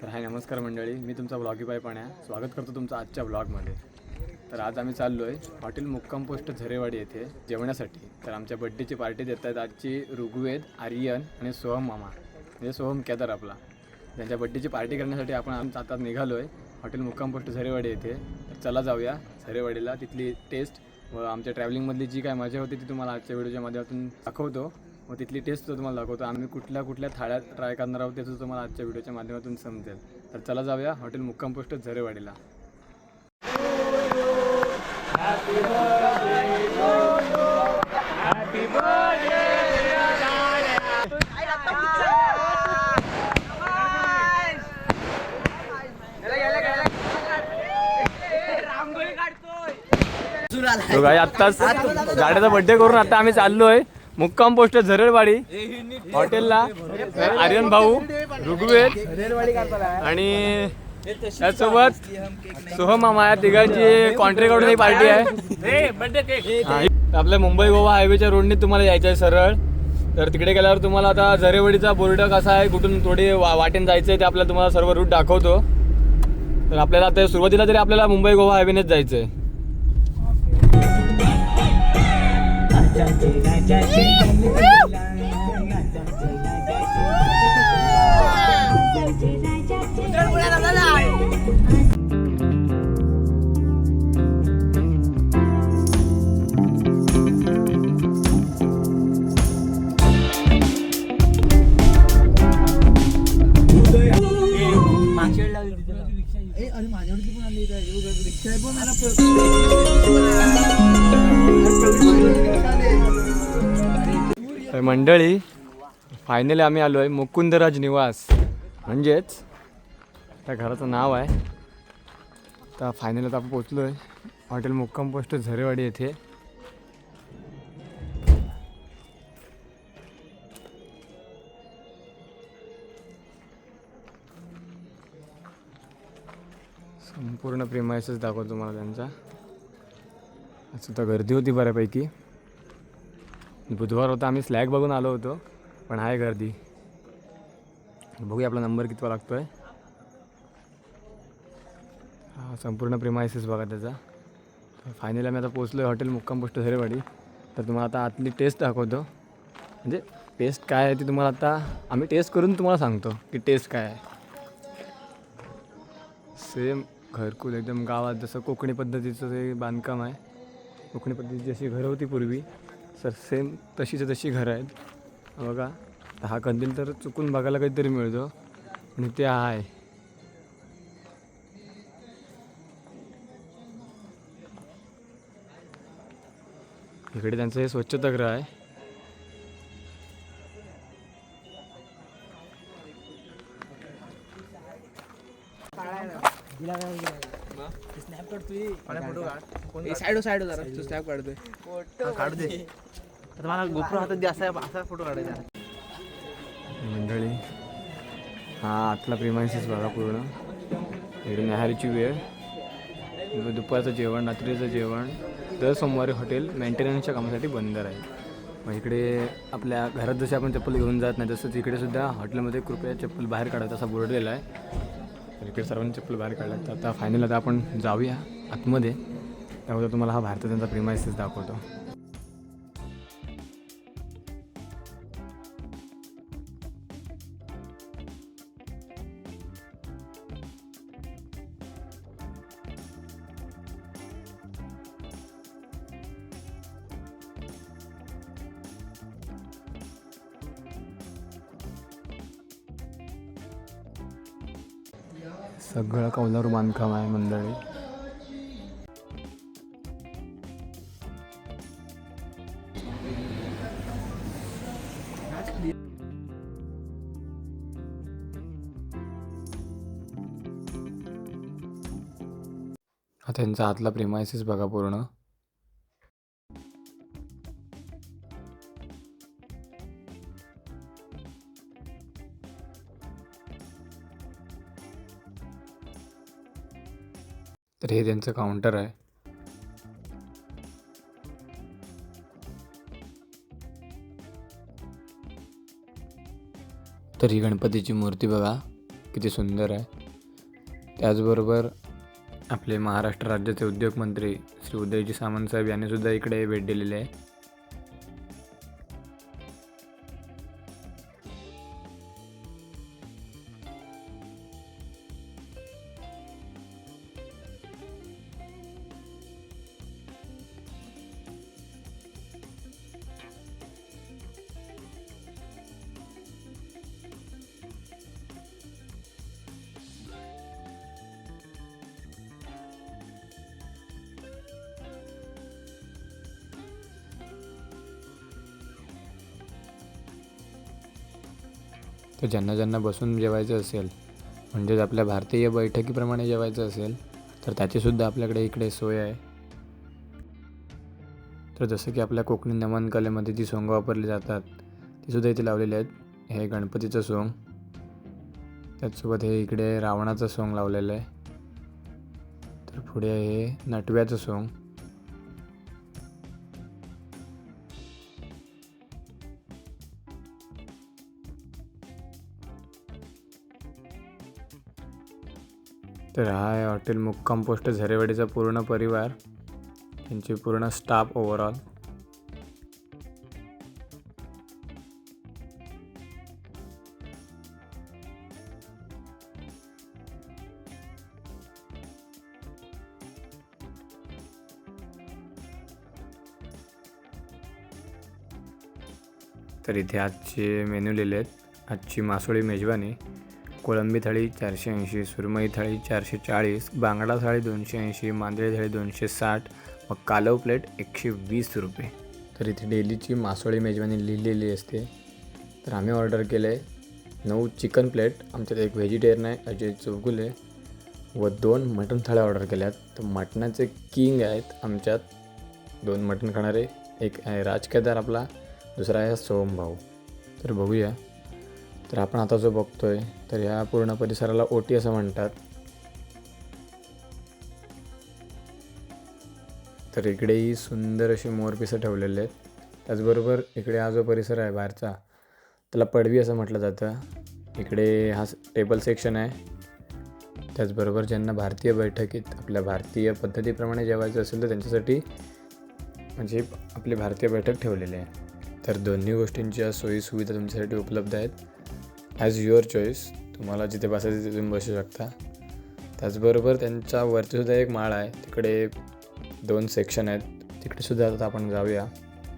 तर हाय नमस्कार मंडळी. मी तुमचा ब्लॉगीबाई पाण्या. स्वागत करतो तुमचं आजच्या ब्लॉगमध्ये. तर आज आम्ही चाललो आहे हॉटेल मुक्काम पोस्ट झरेवाडी येथे जेवण्यासाठी. तर आमच्या बड्डेची पार्टी देत आहेत आजची ऋग्वेद आर्यन आणि सोहम मामा. म्हणजे सोहम केदार आपला. त्यांच्या बड्डेची पार्टी करण्यासाठी आपण आमचं आता निघालो आहे हॉटेल मुक्काम पोस्ट झरेवाडी येथे. तर चला जाऊया झरेवाडीला. तिथली टेस्ट व आमच्या ट्रॅव्हलिंगमधली जी काय मजा होती ती तुम्हाला आजच्या व्हिडिओच्या माध्यमातून दाखवतो. व तिथली टेस्ट तुम्हाला दाखवतो. आम्ही कुठल्या कुठल्या थाळ्या ट्राय करणार आहोत त्याचं तुम्हाला आजच्या व्हिडिओच्या माध्यमातून समजेल. तर चला जाऊया हॉटेल मुक्काम पोस्ट झरेवाडीला. आत्ताच गाड्याचा बड्डे करून आता आम्ही चाललोय. मुक्काम पोस्ट झरळवाडी हॉटेलला. आर्यन भाऊ ऋग्वेद आणि त्यासोबत सोहम या तिघांची कॉन्ट्री कडून ही पार्टी आहे आपल्या मुंबई गोवा हायवेच्या रोडने तुम्हाला यायचं आहे सरळ. तर तिकडे गेल्यावर तुम्हाला आता झरेवाडीचा बोर्ड कसा आहे कुठून थोडी वा वाटेन जायचं आहे ते आपल्याला तुम्हाला सर्व रूट दाखवतो. तर आपल्याला आता सुरुवातीला तरी आपल्याला मुंबई गोवा हायवेनेच जायचं आहे माझ्यावरती पण आली रिक्षा पण मला. मंडळी फायनली आम्ही आलो आहे मुकुंदराज निवास. म्हणजेच त्या घराचं नाव आहे. तर फायनली आता आपण पोचलो आहे हॉटेल मुक्काम पोस्ट झरेवाडी येथे. संपूर्ण प्रेमायसच दाखवतो तुम्हाला त्यांचा. असं सुद्धा गर्दी होती बऱ्यापैकी. बुधवार होता आम्ही स्लॅग बघून आलो होतो पण आहे गर्दी. बघूया आपला नंबर कितवा लागतो आहे हा संपूर्ण प्रिमायसेस बघा त्याचा. तर फायनली आम्ही आता पोचलो आहे हॉटेल मुक्काम पोस्ट झरेवाडी तर तुम्हाला आता आतली टेस्ट दाखवतो. म्हणजे टेस्ट काय आहे ती तुम्हाला आता आम्ही टेस्ट करून तुम्हाला सांगतो की टेस्ट काय आहे. सेम घरकुल एकदम गावात जसं कोकणी पद्धतीचं ते बांधकाम आहे. कोकणी पद्धतीची जशी घरं होती पूर्वी. सर सेम तशीच्या तशी घरं आहेत. बघा हा कंदील तर चुकून बघायला काहीतरी मिळतो. आणि ते आहे. इकडे त्यांचं हे स्वच्छतागृह आहे. साईड साईड जरा तू स्नॅप काढतोय. काढू दे. आता मला गोप्रो हातात दे असा असा फोटो काढायचा. मंडळी हा आतला प्रिमायसेस बघा पूर्ण. इकडे न्याहारीची वेळ. इकडे दुपारचं जेवण रात्रीचं जेवण. दर सोमवारी हॉटेल मेंटेनन्सच्या कामासाठी बंद राहील मग इकडे आपल्या घरात जसे आपण चप्पल घेऊन जात नाही तसंच इकडे सुद्धा हॉटेलमध्ये कृपया चप्पल बाहेर काढावं असा बोर्ड दिला आहे. तर इकडे सर्वांनी चप्पल बाहेर काढला तर आता फायनल आता आपण जाऊया. आतमध्ये. त्यामुळे तुम्हाला हा भारतात त्यांचा प्रिमायसेस दाखवतो. सगळं कौलारू बांधकाम आहे मंडळी. त्यांचा आतला प्रेमायसेस बघा पूर्ण. तर हे त्यांचं काउंटर आहे. तर ही गणपतीची मूर्ती बघा किती सुंदर आहे. त्याचबरोबर आपले महाराष्ट्र राज्याचे उद्योगमंत्री श्री उदयजी सामंतसाहेब साहेब इकडे भेट दिलेली आहे. तर ज्यांना ज्यांना बसून जेवायचं असेल म्हणजेच आपल्या भारतीय बैठकीप्रमाणे जेवायचं असेल तर त्याचीसुद्धा आपल्याकडे इकडे सोय आहे. तर जसं की आपल्या कोकणी नमन कलेमध्ये जी सोंग वापरली जातात ती सुद्धा इथे लावलेली आहेत. हे गणपतीचं सोंग. त्याचसोबत हे इकडे रावणाचं सोंग लावलेलं आहे. तर पुढे हे नटव्याचं सोंग. तर हा आहे हॉटेल मुक्काम पोस्ट झरेवाडीचा पूर्ण परिवार. त्यांची पूर्ण स्टाफ ओव्हरऑल तर इथे आजचे मेन्यू लिहिले आहेत आजची मासोळी मेजवानी. कोळंबी थाळी चारशे ऐंशी सुरमई थाळी चारशे चाळीस बांगडा थाळी दोनशे ऐंशी मांदळी थाळी दोनशे साठ मग कालव प्लेट एकशे वीस रुपये. तर इथे डेलीची मासोळी मेजवानी लिहिलेली असते. तर आम्ही ऑर्डर केलं आहे नऊ चिकन प्लेट. आमच्यात एक व्हेजिटेरियन आहे अजय चौगुले व दोन मटण थाळ्या ऑर्डर केल्यात. तर मटणाचे किंग आहेत आमच्यात. दोन मटण खाणारे एक आहे राज केदार आपला दुसरा आहे सोम भाऊ. तर बघूया. तर आपण आता जो बघतो आहे तर ह्या पूर्ण परिसराला ओटी असं म्हणतात. तर इकडेही सुंदर अशी मोरपिसं ठेवलेले आहेत. त्याचबरोबर इकडे हा जो परिसर आहे बाहेरचा त्याला पडवी असं म्हटलं जातं. इकडे हा टेबल सेक्शन आहे. त्याचबरोबर ज्यांना भारतीय बैठकीत आपल्या भारतीय पद्धतीप्रमाणे जेवायचं असेल तर त्यांच्यासाठी म्हणजे आपली भारतीय बैठक ठेवलेली आहे. तर दोन्ही गोष्टींच्या सोयीसुविधा तुमच्यासाठी उपलब्ध आहेत. ॲज युअर चॉईस तुम्हाला जिथे बसायचं तिथे तुम्ही बसू शकता. त्याचबरोबर त्यांच्या वरतीसुद्धा एक माळ आहे. तिकडे दोन सेक्शन आहेत. तिकडेसुद्धा आता आपण जाऊया.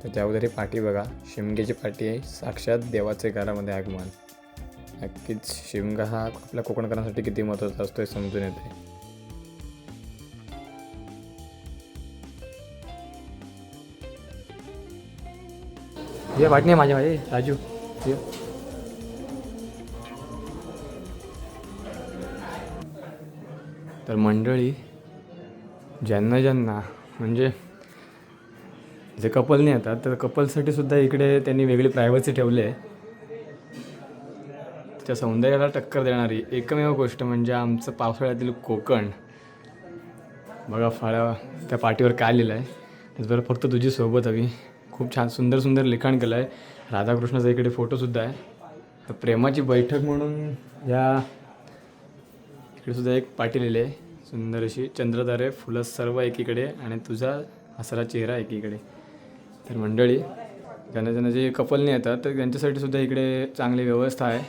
तर त्या अगोदर ही पाठी बघा. शिमग्याची पाठी आहे. साक्षात देवाचे घरामध्ये आगमन. नक्कीच शिमगा हा आपल्या कोकणकरांसाठी किती महत्त्वाचा असतो हे समजून येते. ये वाटणे माझ्या माझे राजू. तर मंडळी ज्यांना ज्यांना म्हणजे जे कपलने येतात तर कपलसाठी सुद्धा इकडे त्यांनी वेगळी प्रायव्हसी ठेवली आहे. त्या सौंदर्याला टक्कर देणारी एकमेव गोष्ट म्हणजे आमचं पावसाळ्यातील कोकण. बघा फाळ्या त्या पाठीवर काय लिहिलं आहे. त्याचबरोबर फक्त तुझी सोबत हवी. खूप छान सुंदर सुंदर लिखाण केलं आहे राधाकृष्णाचा इकडे फोटोसुद्धा आहे. तर प्रेमाची बैठक म्हणून या इकडे सुद्धा एक पाठी लिहिली आहे सुंदर अशी चंद्रतारे फुलं सर्व एकीकडे आणि तुझा हसरा चेहरा एकीकडे. तर मंडळी ज्यांना ज्यांना जे कपलने येतात तर त्यांच्यासाठी सुद्धा इकडे चांगली व्यवस्था आहे.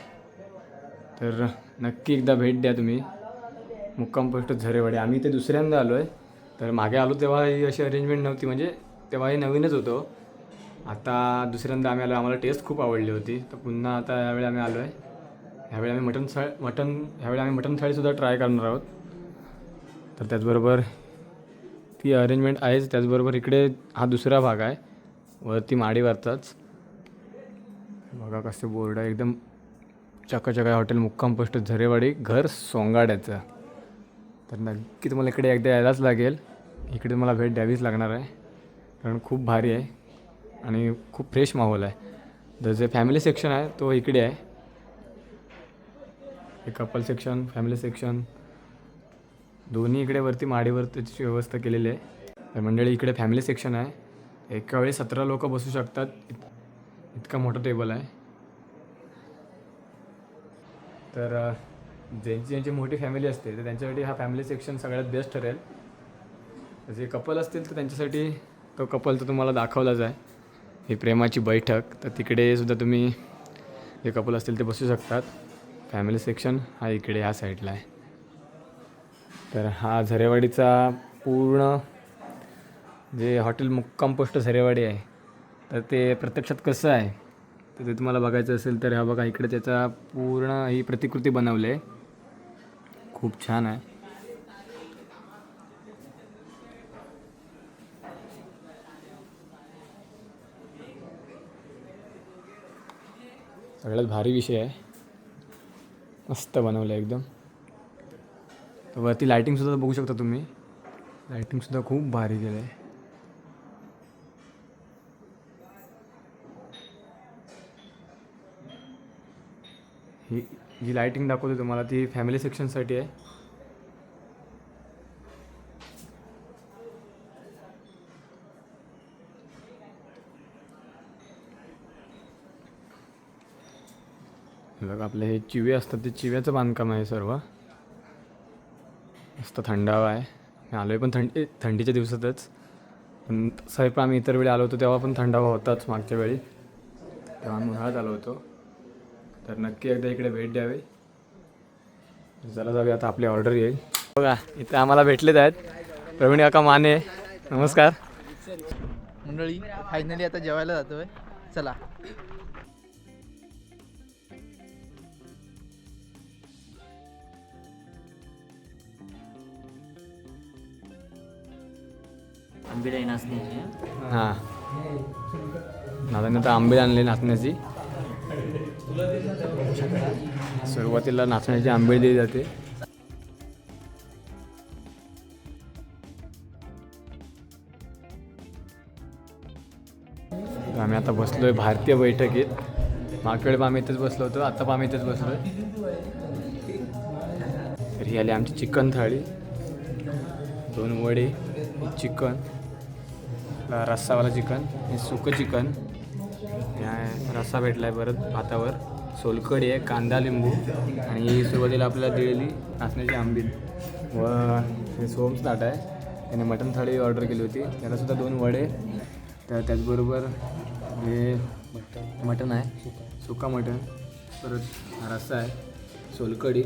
तर नक्की एकदा भेट द्या तुम्ही. मुक्काम पोस्ट झरेवाडे. आम्ही ते दुसऱ्यांदा आलो आहे तर मागे आलो तेव्हा ही अशी अरेंजमेंट नव्हती. म्हणजे तेव्हा हे नवीनच होतो. आता दुसऱ्यांदा आम्ही आलो. आम्हाला टेस्ट खूप आवडली होती. तर पुन्हा आता यावेळी आम्ही आलो आहे ह्यावेळी आम्ही मटन थाळ मटन ह्यावेळी आम्ही मटन थाळीसुद्धा ट्राय करणार आहोत. तर त्याचबरोबर ती अरेंजमेंट आहेच त्याचबरोबर इकडे हा दुसरा भाग आहे. वरती माडीवरचाच बघा कसं बोर्ड आहे एकदम चकाचका हॉटेल मुक्काम पोस्ट झरेवाडी घर सोंगाड्याचं. तर नक्की तुम्हाला इकडे एकदा यायलाच लागेल. इकडे मला भेट द्यावीच लागणार आहे. कारण खूप भारी आहे आणि खूप फ्रेश माहोल आहे. जर जे फॅमिली सेक्शन आहे तो इकडे आहे. हे कपल सेक्शन फॅमिली सेक्शन दोन्ही इकडे वरती माडीवर त्याची व्यवस्था केलेली आहे. तर मंडळी इकडे फॅमिली सेक्शन आहे. एका वेळी सतरा लोक बसू शकतात. इत- इतका मोठा टेबल आहे. तर ज्यांची ज्यांची मोठी फॅमिली असते तर त्यांच्यासाठी हा फॅमिली सेक्शन सगळ्यात बेस्ट ठरेल. जे कपल असतील तर त्यांच्यासाठी तो कपल तर तुम्हाला दाखवलाच आहे. ही प्रेमाची बैठक. तर तिकडे सुद्धा तुम्ही जे कपल असतील ते बसू शकतात. फॅमिली सेक्शन हा इकडे ह्या साईडला आहे. तर हा झरेवाडीचा पूर्ण जे हॉटेल मुक्काम पोस्ट झरेवाडी आहे तर ते प्रत्यक्षात कसं आहे तर ते तुम्हाला बघायचं असेल तर हा बघा इकडे त्याचा पूर्ण ही प्रतिकृती बनवली आहे. खूप छान आहे. सगळ्यात भारी विषय आहे. मस्त बनवलं आहे एकदम. तर वरती लायटिंगसुद्धा बघू शकता तुम्ही. लायटिंगसुद्धा खूप भारी केलं आहे ही जी लायटिंग दाखवते तुम्हाला ती फॅमिली सेक्शनसाठी आहे. बघा आपले हे चिवे असतात ते चिव्याचं बांधकाम आहे सर्व. मस्त थंडावा आहे. मी आलो आहे पण थंडी थंडीच्या दिवसातच. पण साहेब आम्ही इतर वेळी आलो होतो तेव्हा पण थंडावा होताच मागच्या वेळी. तेव्हा आम्ही उन्हाळ्यात आलो होतो. तर नक्की एकदा इकडे भेट द्यावी. चला जाऊया आता आपली ऑर्डर येईल. बघा इथे आम्हाला भेटलेत आहेत. प्रवीण काका माने नमस्कार. मंडळी फायनली आता जेवायला जातोय. चला. आंबेडाई नाचण्याची हां दादाने आता आंबे आणले नाचण्याची सुरुवातीला नाचण्याची आंबे दिली जाते आम्ही आता बसलोय भारतीय बैठकीत मागच्या वेळी आम्ही इथेच बसलो होतो आता पण आम्ही इथेच बसलोय तर ही आली आमची चिकन थाळी दोन वडे चिकन आपला रस्सावाला चिकन हे सुकं चिकन. रस्सा भेटला आहे परत भातावर. सोलकडी आहे कांदा लिंबू आणि सुरुवातीला आपल्याला दिलेली नाचण्याची आंबील. व हे सोम ताट आहे. त्याने मटण थाळी ऑर्डर केली होती. त्यालासुद्धा दोन वडे. तर त्याचबरोबर हे मटण आहे. सुका मटण. परत रस्सा आहे. सोलकडी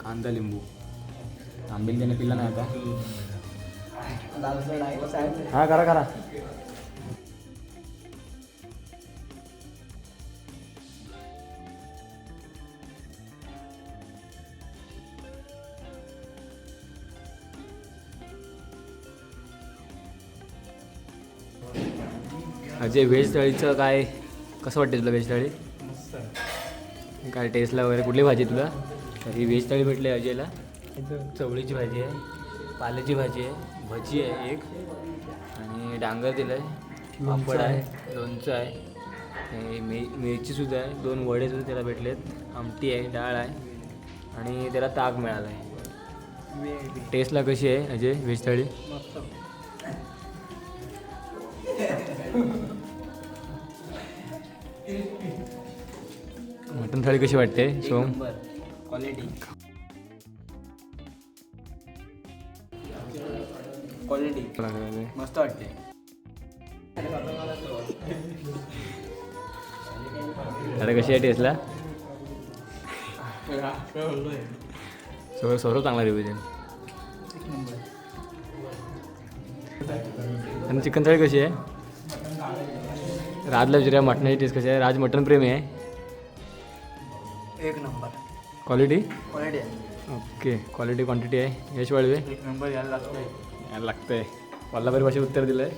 कांदा लिंबू. आंबील त्याने पिला नाही आता. हा करा करा. अजय व्हेज थाळीचं काय कसं वाटते तुला व्हेज थाळी? काय टेस्टला वगैरे कुठली भाजी तुला? तर ही व्हेज थाळी भेटली अजयला. चवळीची भाजी आहे पाल्याची भाजी आहे. भजी आहे एक. आणि डांगर दिलं आहे पापड आहे लोणचं आहे. हे मि मिरचीसुद्धा आहे. दोन वडेसुद्धा त्याला भेटलेत. आमटी आहे डाळ आहे. आणि त्याला ताक मिळाला आहे टेस्टला कशी आहे अजय व्हेज थाळी? मटण थाळी कशी वाटते सोम? क्वालिटी क्वालिटी मस्त वाटते अरे कशी आहे टेस्टला सौरव सौरव चांगला रिव्ह्यू दे आणि चिकन थाळी कशी आहे? राजला विचारूया मटणाची टेस्ट कशी आहे? राज मटण प्रेमी आहे? एक नंबर. क्वालिटी क्वालिटी आहे. ओके क्वालिटी क्वांटिटी आहे? यश वाळवे एक नंबर यायला लागतोय. लागतंय. कोल्हापुरी भाषेत उत्तर दिलं आहे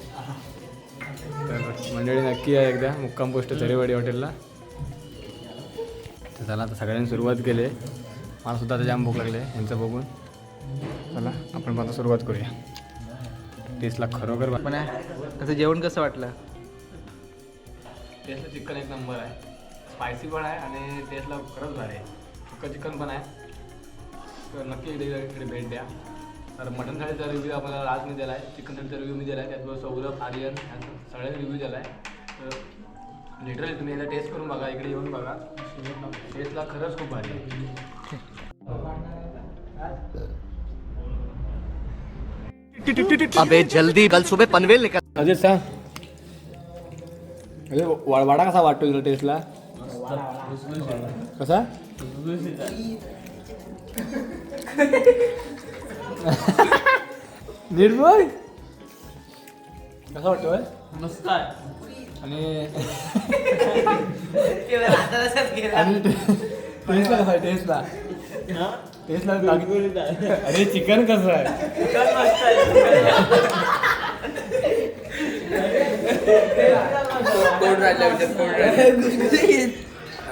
तर मंडळी नक्की आहे एकदा. मुक्काम पोस्ट झरेवाडी हॉटेलला. तर चला आता सगळ्यांनी सुरुवात केली. आहे मला सुद्धा आता जाम भूक लागली आहे यांचं बघून. चला आपण पण आता सुरुवात करूया. टेस्टला खरोखर पण त्याचं जेवण कसं वाटलं? टेस्टला चिकन एक नंबर आहे. स्पायसी पण आहे आणि टेस्टला खरंच भारी आहे. चिकन पण आहे. तर नक्की इकडे भेट द्या. तर मटन थाळीचा रिव्ह्यू आम्हाला मी दिला आहे चिकन थाळीचा रिव्ह्यू मी दिला आहे त्याचबरोबर सौरभ आर्यन ह्यांचा सगळ्यांनी रिव्ह्यू दिला आहे तर लिटरली तुम्ही याला टेस्ट करून बघा इकडे येऊन बघा. टेस्टला खरंच खूप भारी आहे. अबे जल्दी कल सुबह पनवेल निकल अजय सा अरे वाडा कसा वाटतो तुला टेस्टला कसा? नीट बोल कसा वाटतोय मस्त आहे. आणि आणि टेस्टला कसा आहे? टेस्टला टेस्टला अरे चिकन कसं आहे?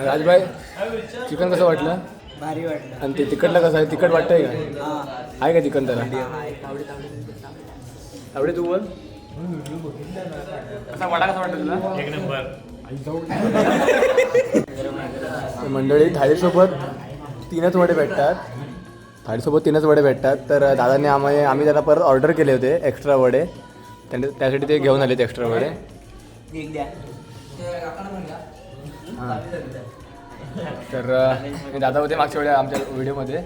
राजभाई चिकन कसं वाटलं? भारी वाटलं. आणि ते तिखटला कसं आहे? तिखट वाटतंय का? आहे का चिकन त्याला आवडे तू बोल कसा वडा कसा वाटतं तुला? एक नंबर. मंडळी थाळीसोबत तीनच वडे भेटतात. थाळीसोबत तीनच वडे भेटतात. तर दादाने आम्ही आम्ही त्याला परत ऑर्डर केले होते एक्स्ट्रा वडे. त्यांनी त्यासाठी ते घेऊन आलेत एक्स्ट्रा वडे. एक द्या. हां. तर हे दादा होते मागच्या वेळेला आमच्या व्हिडिओमध्ये.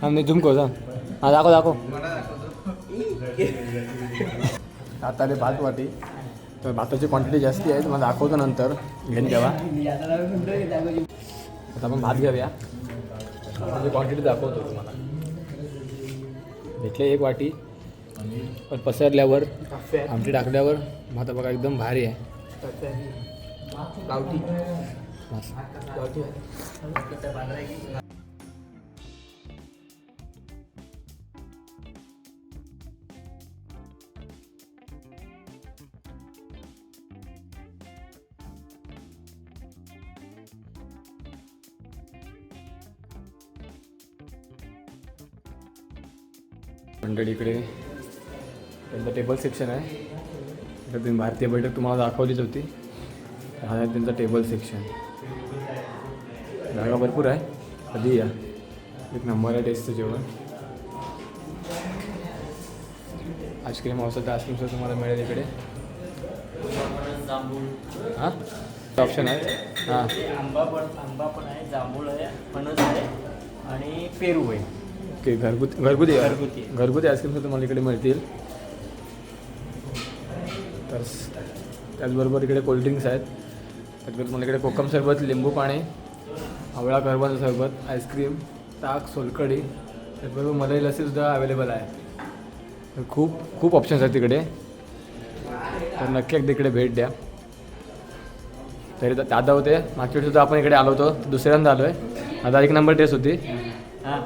हा मी झुम करू हां दाखव दाखव. आता आले भात वाटी. तर भाताची क्वांटिटी जास्ती आहे तुम्हाला दाखवतो नंतर. घेऊन ठेवा. आता आपण भात घेऊया. भाताची क्वांटिटी दाखवतो तुम्हाला. भेटले एक वाटी. पण पसरल्यावर आमटी टाकल्यावर भात बघा एकदम भारी आहे. गावठी. गावठी. मंडळी इकडे त्यांचं टेबल सेक्शन आहे. तर तुम्ही भारतीय बैठक तुम्हाला दाखवलीच होती. हा आहे त्यांचं टेबल सेक्शन जागा भरपूर आहे. कधी या. एक नंबर आहे टेस्टचं जेवण. आईस्क्रीम औषध आईस्क्रीमसुद्धा तुम्हाला मिळेल इकडे. हां? ऑप्शन आहे. हां. आंबा पण आंबा पण आहे जांभूळ आहे फणस आहे आणि पेरू आहे. ओके घरगुती घरगुती. घरगुती. घरगुती आईस्क्रीमसुद्धा तुम्हाला इकडे मिळतील. तर त्याचबरोबर इकडे कोल्ड्रिंक्स आहेत. त्याचबरोबर तुम्हाला इकडे कोकम सरबत लिंबू पाणी आवळा करबाचं सरबत आईस्क्रीम ताक सोलकढी त्याचबरोबर मलाई लसीसुद्धा अवेलेबल आहे. तर खूप खूप ऑप्शन्स आहेत तिकडे. तर नक्की एकदा इकडे भेट द्या. तरी दादा होते. मागच्या वेळीसुद्धा आपण इकडे आलो होतो. दुसऱ्यांदा आलो आहे आता एक नंबर टेस्ट होती. हां.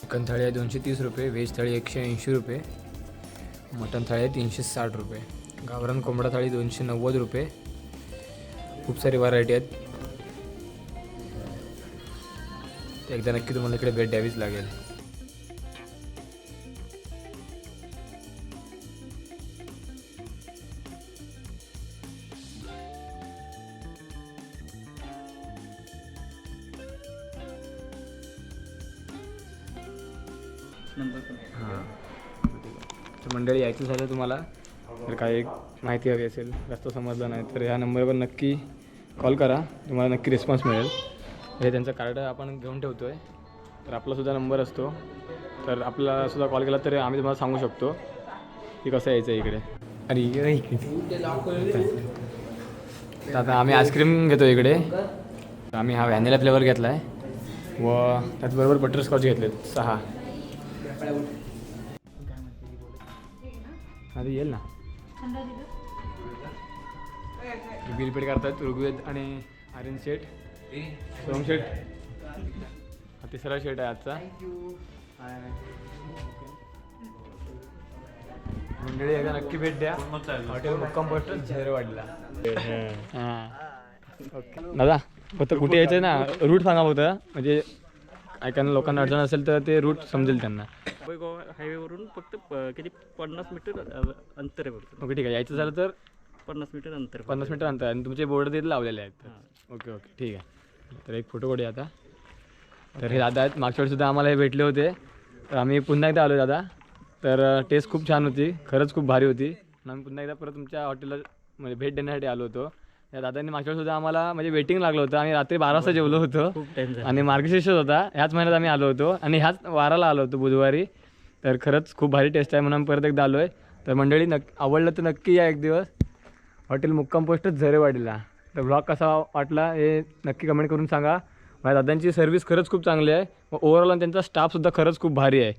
चिकन थाळी आहे दोनशे तीस रुपये व्हेज थाळी एकशे ऐंशी रुपये मटन थाळी आहे तीनशे साठ रुपये. गावरान कोंबडा थाळी दोनशे नव्वद रुपये. खूप सारी व्हरायटी आहेत. एकदा नक्की तुम्हाला इकडे भेट द्यावीच लागेल. हां. तर मंडळी यायचं झालं तुम्हाला. जर काही माहिती हवी असेल रस्ता समजला नाही तर ह्या नंबरवर नक्की कॉल करा. तुम्हाला नक्की रिस्पॉन्स मिळेल. हे त्यांचं कार्ड आपण घेऊन ठेवतो आहे तर आपलासुद्धा नंबर असतो. तर आपलासुद्धा कॉल केला तर आम्ही तुम्हाला सांगू शकतो की कसं यायचं आहे इकडे. अरे इकडे तर आता आम्ही आईस्क्रीम घेतो इकडे. तर आम्ही हा व्हॅनिला फ्लेवर घेतला आहे व त्याचबरोबर बटरस्कॉच घेतलेत. सहा. आता येईल ना. बिल पेड करतात ऋग्वेद आणि आर्यन शेठ. सोम शेठ. हा तिसरा शेट आहे आजचा. मंडळी एकदा नक्की भेट द्या. हॉटेल मुक्काम पोस्ट झेरवाडीला. दादा फक्त कुठे यायचं ना? रूट सांगा फक्त. म्हणजे ऐकायला लोकांना अडचण असेल तर ते रूट समजेल त्यांना. मुंबई गोवा हायवेवरून फक्त प- किती? पन्नास मीटर अ, अंतर आहे फक्त ओके ठीक आहे. यायचं झालं तर? पन्नास मीटर अंतर आहे. पन्नास मिनिटं अंतर. आणि तुमचे बोर्ड तिथे लावलेले आहेत. Okay okay. ठीक आहे. तर एक फोटो काढूया आता. तर हे दादा आहेत. मागच्या वेळी सुद्धा आम्हाला हे भेटले होते. तर आम्ही पुन्हा एकदा आलो दादा. तर टेस्ट खूप छान होती. खरंच खूप भारी होती. आणि आम्ही पुन्हा एकदा परत तुमच्या हॉटेलला म्हणजे भेट देण्यासाठी आलो होतो. त्या दादांनी मागच्या सुद्धा आम्हाला म्हणजे वेटिंग लागलं होतं. आम्ही रात्री बारा वाजता जेवलो होतो. खूप टाइम झाला. आणि मार्गशीर्षच होता. ह्याच महिन्यात आम्ही आलो होतो. आणि ह्याच वाराला आलो होतो बुधवारी. तर खरंच खूप भारी टेस्ट आहे म्हणून परत एकदा आलो आहे तर मंडळी नक् आवडलं तर नक्की या एक दिवस. हॉटेल मुक्काम पोस्टच झरेवाडीला. तर ब्लॉग कसा वाटला हे नक्की कमेंट करून सांगा. माझ्या दादांची सर्व्हिस खरंच खूप चांगली आहे. ओव्हरऑल त्यांचा स्टाफसुद्धा खरंच खूप भारी आहे.